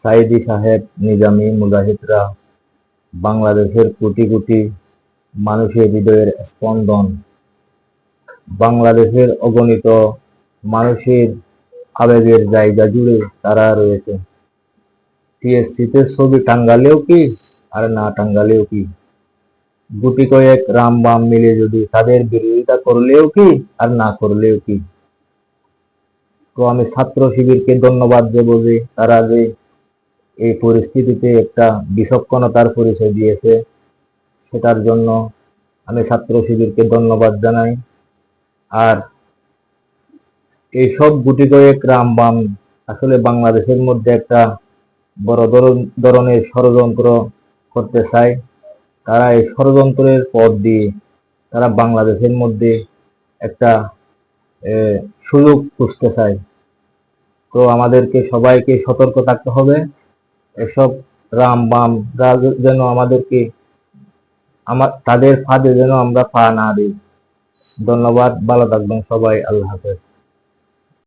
সাইদি সাহেব, নিজামী, মুজাহিদরা, বাংলাদেশের কোটি কোটি মানুষের হৃদয়ের স্পন্দন, বাংলাদেশের অগণিত মানুষের আবেগের জায়গা জুড়ে তারা রয়েছে। টিএসসিতে ছবি টাঙ্গালেও কি, আর না টাঙ্গালেও কি? গুটি কয়েক রাম বাম মিলে যদি তাদের বিরোধিতা করলেও কি, আর না করলেও কি? তো আমি ছাত্র শিবিরকে ধন্যবাদ দেব যে তারা যে এই পরিস্থিতিতে একটা বিচক্ষণতার পরিচয় দিয়েছে। সেটার জন্য আমি ছাত্র শিবিরকে ধন্যবাদ জানাই। আর এইসব গুটি কয়েক রাম বাম আসলে বাংলাদেশের মধ্যে একটা বড় ধরন- ধরনের ষড়যন্ত্র করতে চায়। তারা এই ষড়যন্ত্রের পথ দিয়ে তারা বাংলাদেশের মধ্যে একটা সুযোগ খুঁজতে চায়। তো আমাদেরকে সবাইকে সতর্ক থাকতে হবে। এসব রাম বাম যেন আমাদেরকে আমার, তাদের ফাঁদে যেন আমরা পা না দিই। ধন্যবাদ, ভালো থাকবেন সবাই, আল্লাহ হাফেজ।